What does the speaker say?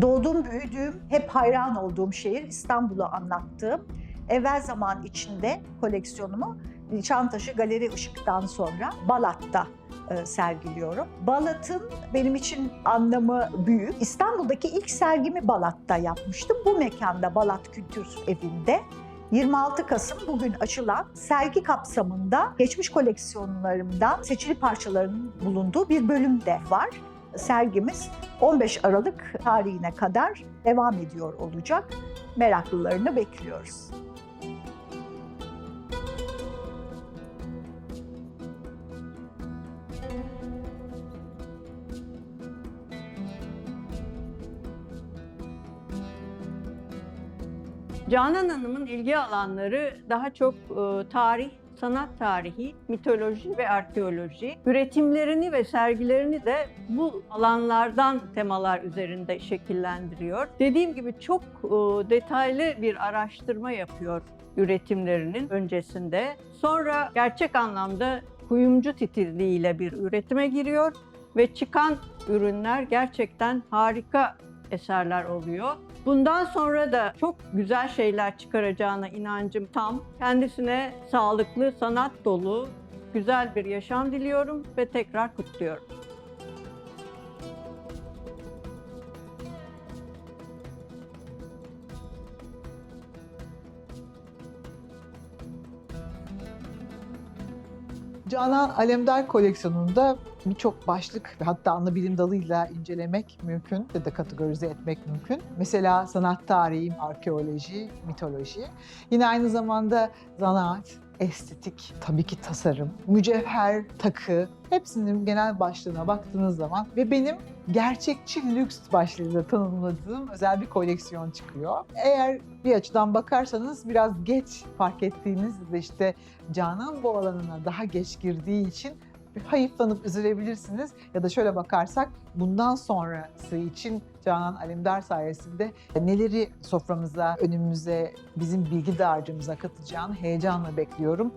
Doğduğum, büyüdüğüm, hep hayran olduğum şehir İstanbul'u anlattığım evvel zaman içinde koleksiyonumu Nişantaşı Galeri Işık'tan sonra Balat'ta e, sergiliyorum. Balat'ın benim için anlamı büyük. İstanbul'daki ilk sergimi Balat'ta yapmıştım. Bu mekanda Balat Kültür Evi'nde 26 Kasım bugün açılan sergi kapsamında geçmiş koleksiyonlarımdan seçili parçaların bulunduğu bir bölüm de var. Sergimiz 15 Aralık tarihine kadar devam ediyor olacak. Meraklılarını bekliyoruz. Canan Hanım'ın ilgi alanları daha çok e, tarih, sanat tarihi, mitoloji ve arkeoloji. Üretimlerini ve sergilerini de bu alanlardan temalar üzerinde şekillendiriyor. Dediğim gibi çok e, detaylı bir araştırma yapıyor üretimlerinin öncesinde. Sonra gerçek anlamda kuyumcu titizliğiyle bir üretime giriyor ve çıkan ürünler gerçekten harika eserler oluyor. Bundan sonra da çok güzel şeyler çıkaracağına inancım tam. Kendisine sağlıklı, sanat dolu, güzel bir yaşam diliyorum ve tekrar kutluyorum. Canan Alemdar koleksiyonunda birçok başlık ve hatta ana bilim dalıyla incelemek mümkün ya da kategorize etmek mümkün. Mesela sanat tarihi, arkeoloji, mitoloji. Yine aynı zamanda zanaat, estetik, tabii ki tasarım, mücevher, takı hepsinin genel başlığına baktığınız zaman ve benim gerçekçi lüks başlığıyla tanımladığım özel bir koleksiyon çıkıyor. Eğer bir açıdan bakarsanız biraz geç fark ettiğiniz ve işte Canan bu alanına daha geç girdiği için hayıflanıp üzülebilirsiniz. Ya da şöyle bakarsak bundan sonrası için Canan Alemdar sayesinde neleri soframıza, önümüze, bizim bilgi dağarcığımıza katacağını heyecanla bekliyorum.